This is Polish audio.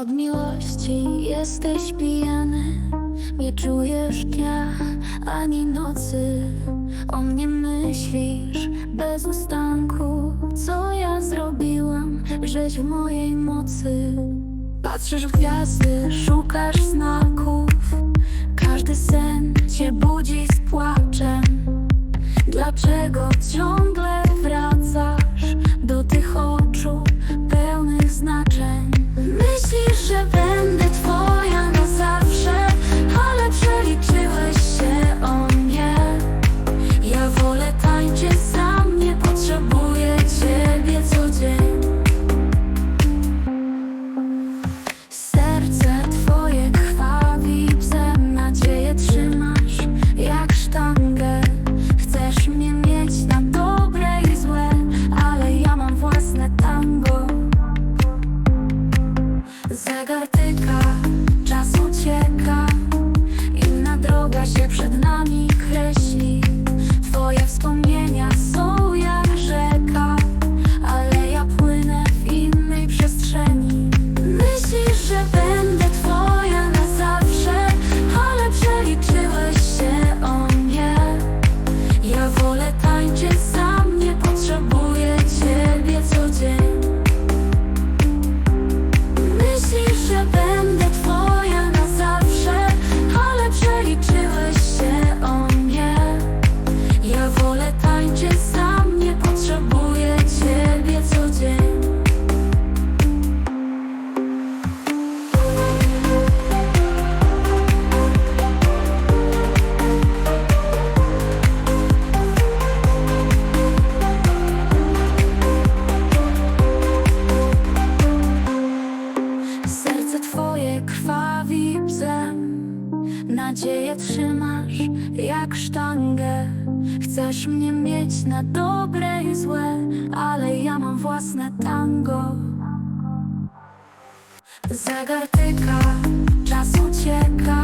Od miłości jesteś pijany. Nie czujesz dnia ani nocy. O mnie myślisz bez ustanku. Co ja zrobiłam, żeś w mojej mocy? Patrzysz w gwiazdy, szukasz znaków. Każdy sen cię budzi z płaczem. Dlaczego ciągle Ja wolę tańczyć sam, nie potrzebuję ciebie co. Serce twoje Nadzieję trzymasz jak sztangę Chcesz mnie mieć na dobre i złe Ale ja mam własne tango. Zegar tyka, czas ucieka